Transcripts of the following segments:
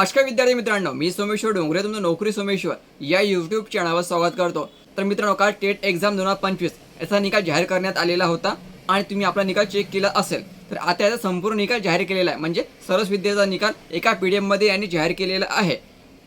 नमस्कार विद्यार्थी मित्रांनो मी सोमेश्वर डोंगरे तुमचं नोकरी सोमेश्वर. या यूट्यूब चॅनलवर स्वागत करतो. तर मित्रांनो काल टेट एक्झाम दोन हजार पंचवीस याचा निकाल जाहीर करण्यात आलेला होता आणि तुम्ही आपला निकाल चेक केला असेल. तर आता याचा संपूर्ण निकाल जाहीर केलेला आहे. म्हणजे सरस विद्याचा निकाल एका पी डी एफमध्ये यांनी जाहीर केलेला आहे.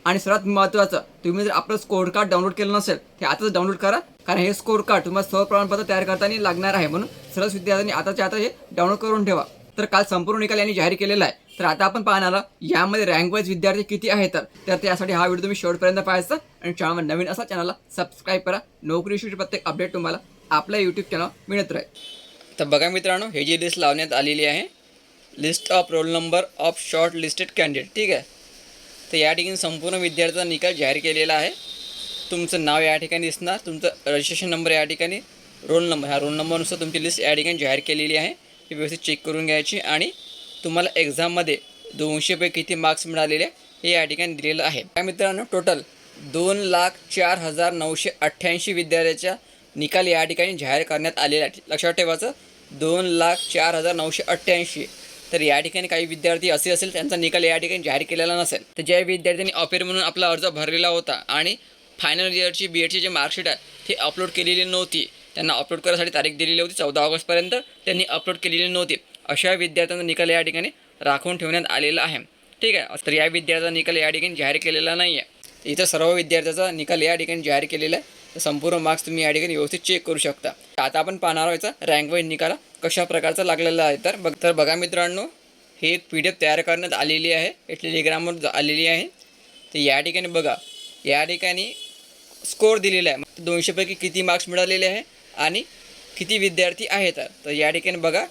आणि सर्वात महत्त्वाचं तुम्ही जर आपलं स्कोर कार्ड डाउनलोड केलं नसेल ते आताच डाउनलोड करा. कारण हे स्कोर कार्ड तुम्हाला सर्व प्रमाणपत्र तयार करताना लागणार आहे. म्हणून सरस विद्यार्थ्यांनी आताच्या आता हे डाउनलोड करून ठेवा. तर काल संपूर्ण निकाल यांनी जाहीर केलेला आहे. तर आता आपण पाहणार आहोत, यामध्ये रँकवाईज विद्यार्थी किती आहेत तर त्यासाठी हा व्हिडिओ तुम्ही शेवटपर्यंत पाहायचा आणि चॅनलवर नवीन असा चॅनलला सबस्क्राईब करा. नोकरी विषयी प्रत्येक अपडेट तुम्हाला आपल्या यूट्यूब चॅनल मिळत राहील. तर बघा मित्रांनो हे जी लिस्ट लावण्यात आलेली आहे list of roll number of short listed candidate ठीक आहे? तर या ठिकाणी संपूर्ण विद्यार्थ्याचा निकाल जाहीर केलेला आहे. तुमचं नाव या ठिकाणी दिसणार तुमचं रजिस्ट्रेशन नंबर या ठिकाणी रोल नंबर ह्या रोल नंबरनुसार तुमची लिस्ट या ठिकाणी जाहीर केलेली आहे. ती व्यवस्थित चेक करून घ्यायची आणि तुम्हाला एक्झाममध्ये दोनशेपैकी किती मार्क्स मिळालेले हे या ठिकाणी दिलेलं आहे. त्या मित्रांनो टोटल दोन लाख चार हजार नऊशे अठ्ठ्याऐंशी विद्यार्थ्याच्या निकाल या ठिकाणी जाहीर करण्यात आलेला आहे. लक्षात ठेवायचं दोन लाख चार हजार नऊशे अठ्ठ्याऐंशी. तर या ठिकाणी काही विद्यार्थी असे असेल त्यांचा निकाल या ठिकाणी जाहीर केलेला नसेल. तर ज्या विद्यार्थ्यांनी अपेर म्हणून आपला अर्ज भरलेला होता आणि फायनल इयरची बी एडची जे मार्कशीट आहे ती अपलोड केलेली नव्हती. त्यांना अपलोड करायसाठी तारीख दिलेली होती चौदा ऑगस्टपर्यंत त्यांनी अपलोड केलेली नव्हती. अशा विद्यार्थ्यांचा निकाल या ठिकाणी राखून ठेवण्यात आलेला आहे. ठीक आहे तर या विद्यार्थ्याचा निकाल या ठिकाणी जाहीर केलेला नाही आहे इथं सर्व विद्यार्थ्याचा निकाल या ठिकाणी जाहीर केलेला आहे. तर संपूर्ण मार्क्स तुम्ही या ठिकाणी व्यवस्थित चेक करू शकता. आता आपण पाहणार आहोत रँकवाईज निकाल निकाला कशा प्रकारचा लागलेला आहे. तर बघ तर बघा मित्रांनो ही एक पी डी एफ तयार करण्यात आलेली आहे. एक टेलिग्रामवर आलेली आहे. तर या ठिकाणी बघा या ठिकाणी स्कोअर दिलेला आहे. दोनशेपैकी किती मार्क्स मिळालेले आहे आणि किती विद्यार्थी आहेत. तर या ठिकाणी बघा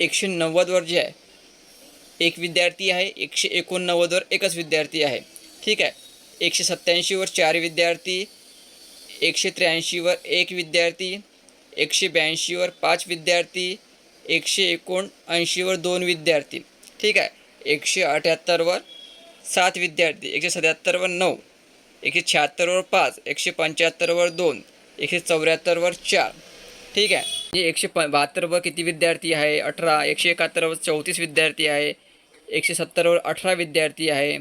एकशे नव्वदवर जे आहे एक विद्यार्थी आहे एकशे एकोणनव्वदवर एकच विद्यार्थी आहे. ठीक आहे? एकशे सत्त्याऐंशीवर चार विद्यार्थी एकशे त्र्याऐंशीवर एक विद्यार्थी एकशे ब्याऐंशीवर पाच विद्यार्थी एकशे एकोणऐंशीवर दोन विद्यार्थी. ठीक आहे? एकशे अठ्याहत्तरवर सात विद्यार्थी एकशे सत्याहत्तरवर नऊ एकशे शहात्तरवर पाच एकशे पंच्याहत्तरवर दोन एकशे चौऱ्याहत्तरवर चार. ठीक आहे? म्हणजे एकशे प बहात्तरवर किती विद्यार्थी आहे? अठरा एकशे एकाहत्तरवर चौतीस विद्यार्थी आहे एकशे सत्तरवर अठरा विद्यार्थी आहे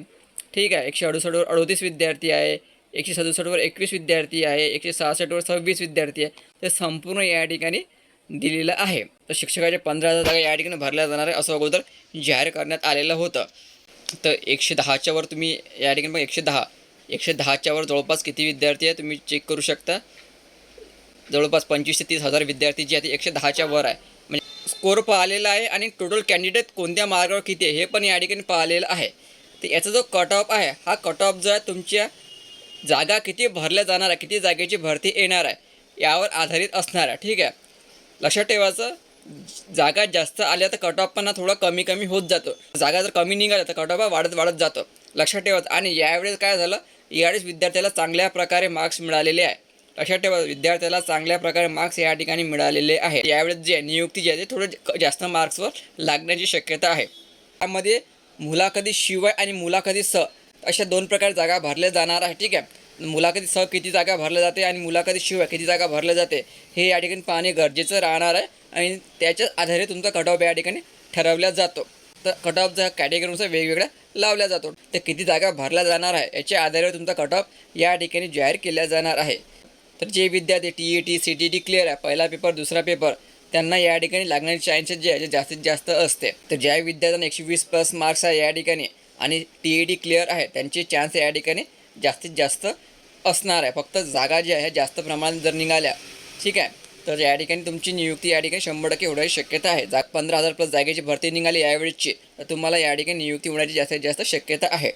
ठीक आहे? एकशे अडुसष्टवर अडोतीस विद्यार्थी आहे एकशे सदुसष्टवर एकवीस विद्यार्थी आहे एकशे सहासष्टवर सव्वीस विद्यार्थी आहे. ते संपूर्ण या ठिकाणी दिलेलं आहे. तर शिक्षकाच्या पंधरा हजार जागा या ठिकाणी भरल्या जाणार आहे असं अगोदर जाहीर करण्यात आलेलं होतं. तर एकशे दहाच्यावर तुम्ही या ठिकाणी मग एकशे दहा एकशे दहाच्यावर जवळपास किती विद्यार्थी आहे तुम्ही चेक करू शकता. जवळपास पंचवीस ते तीस हजार विद्यार्थी जे आहेत एकशे दहाच्या वर आहे. म्हणजे स्कोर पाहिलेला आहे आणि टोटल कॅन्डिडेट कोणत्या मार्गावर किती आहे हे पण या ठिकाणी पाहिलेलं आहे. तर याचा जो कट ऑफ आहे हा कट ऑफ जो आहे तुमच्या जागा किती भरल्या जाणार आहे किती जागेची भरती येणार आहे यावर आधारित असणार आहे. ठीक आहे? लक्षात ठेवायचं जागा जास्त आल्या तर कट ऑफ पण हा थोडा कमी कमी होत जातो. जागा जर कमी निघाल्या तर कट ऑफ हा वाढत वाढत जातो. लक्षात ठेवायचं. आणि यावेळेस काय झालं? यावेळेस विद्यार्थ्याला चांगल्या प्रकारे मार्क्स मिळालेले आहे. लक्षात ठेवा विद्यार्थ्याला चांगल्या प्रकारे मार्क्स या ठिकाणी मिळालेले आहे यावेळेस जे नियुक्ती जी आहे ते थोडं जास्त मार्क्सवर लागण्याची शक्यता आहे. त्यामध्ये मुलाखती शिवाय आणि मुलाखती स अशा दोन प्रकारे जागा भरल्या जाणार आहे. ठीक आहे? मुलाखती स किती जागा भरल्या जाते आणि मुलाखती शिवाय किती जागा भरल्या जाते हे या ठिकाणी पाहणे गरजेचं राहणार आहे आणि त्याच्या आधारे तुमचा कट ऑफ या ठिकाणी ठरवला जातो. तर कट ऑफचा कॅटेगरीनुसार वेगवेगळ्या लावला जातो. तर किती जागा भरल्या जाणार आहे याच्या आधारे तुमचा कट ऑफ या ठिकाणी जाहीर केला जाणार आहे. तर जे विद्यार्थी T E T C T T clear आहे पहिला पेपर दुसरा पेपर त्यांना या ठिकाणी लागण्याचे चान्सेस जे आहे जास्तीत जास्त असते. तर ज्या विद्यार्थ्यांना एकशे वीस प्लस मार्क्स आहे या ठिकाणी आणि टी ई टी क्लिअर आहे त्यांचे चान्स या ठिकाणी जास्तीत जास्त असणार आहे. फक्त जागा ज्या आहे जास्त प्रमाणात जर निघाल्या ठीक आहे तर या ठिकाणी तुमची नियुक्ती या ठिकाणी शंभर टक्के होण्याची शक्यता आहे. जा पंधरा हजार प्लस जागेची भरती निघाली यावेळेसची तर तुम्हाला या ठिकाणी नियुक्ती होण्याची जास्तीत जास्त शक्यता आहे.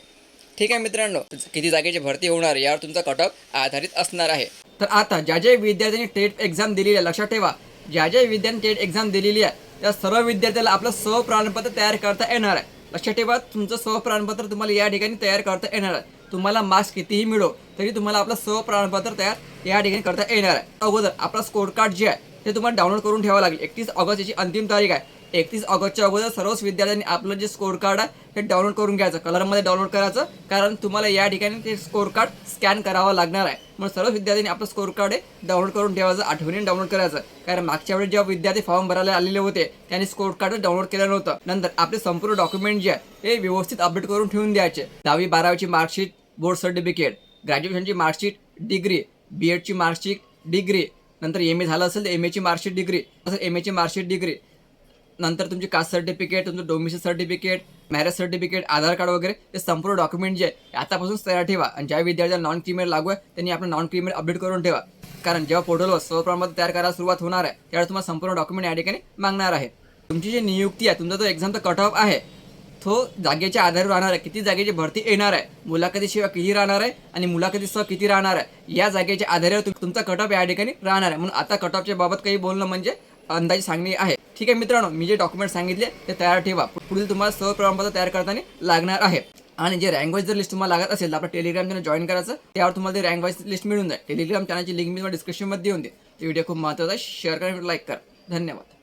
ठीक आहे मित्रांनो किती जागेची भरती होणार यावर तुमचा कट आधारित असणार आहे. तर आता ज्या ज्या विद्यार्थ्यांनी टेट एक्झाम दिलेली आहे लक्षात ठेवा. ज्या ज्या विद्यार्थ्यांनी टेट एक्झाम दिलेली आहे त्या सर्व विद्यार्थ्याला आपलं स्व प्रमाणपत्र तयार करता येणार आहे. लक्षात ठेवा तुमचं स्व प्रमाणपत्र तुम्हाला या ठिकाणी तयार करता येणार आहे. तुम्हाला मार्क्स कितीही मिळो तरी तुम्हाला आपलं स्व प्रमाणपत्र तयार या ठिकाणी करता येणार आहे. अगोदर आपला स्कोर कार्ड जे आहे ते तुम्हाला डाउनलोड करून ठेवावं लागेल. एकतीस ऑगस्ट याची अंतिम तारीख आहे. एकतीस ऑगस्टच्या अगोदर सर्वच विद्यार्थ्यांनी आपलं जे स्कोर कार्ड आहे हे डाउनलोड करून घ्यायचं. कलरमध्ये डाउनलोड करायचं कारण तुम्हाला या ठिकाणी ते स्कोर कार्ड स्कॅन करावं लागणार आहे. म्हणून सर्व विद्यार्थ्यांनी आपलं स्कोर कार्ड हे डाउनलोड करून ठेवायचं आठवणीने डाउनलोड करायचं. कारण मागच्या वेळेस जेव्हा विद्यार्थी फॉर्म भरायला आलेले होते त्यांनी स्कोर कार्ड डाउनलोड केलं नव्हतं. नंतर आपले संपूर्ण डॉक्युमेंट जे आहे हे व्यवस्थित अपडेट करून ठेवून द्यायचे. दहावी बारावीची मार्कशीट बोर्ड सर्टिफिकेट ग्रॅज्युएशनची मार्कशीट डिग्री बी एडची मार्कशीट डिग्री नंतर एम ए झालं असेल तर एम एची मार्कशीट डिग्री तसं एम एची मार्कशीट डिग्री नंतर तुमची कास्ट सर्टिफिकेट तुमचं domicile certificate marriage certificate Aadhaar card वगैरे हे संपूर्ण डॉक्युमेंट जे आहे आतापासून तयार ठेवा. आणि ज्या विद्यार्थ्यांना नॉन क्रिमिनल लागू आहे त्यांनी आपलं नॉन क्रिमिनल अपडेट करून ठेवा. कारण जेव्हा पोर्टलवर सर्वप्रमाणात तयार करायला सुरुवात होणार आहे त्यावेळेस तुम्हाला संपूर्ण डॉक्युमेंट या ठिकाणी मागणार आहे. तुमची जी नियुक्ती आहे तुमचा जो एक्झामचा कट ऑफ आहे तो जागेच्या आधारे राहणार आहे. किती जागेची भरती येणार आहे मुलाखतीशिवाय किती राहणार आहे आणि मुलाखतीसह किती राहणार आहे या जागेच्या आधारे तुमचा कट ऑफ या ठिकाणी राहणार आहे. म्हणून आता कट ऑफच्या बाबत काही बोलणं म्हणजे अंदाजे सांगणे आहे. ठीक आहे मित्रांनो मी जे डॉक्युमेंट सांगितले ते तयार ठेवा. पुढील तुम्हाला सर्व प्रमाणपत्र तयार करताना लागणार आहे. आणि जे रँकवाईज जर लिस्ट तुम्हाला लागत असेल तर आपल्या टेलिग्राम चॅनल जॉईन करायचं त्यावर तुम्हाला ते रँगवाईज लिस्ट मिळून जाईल. टेलिग्राम चॅनलची लिंक मी तुम्हाला डिस्क्रिप्शनमध्ये देऊन दे व्हिडिओ खूप महत्त्वाचा आहे. शेअर करा लाईक करा. धन्यवाद.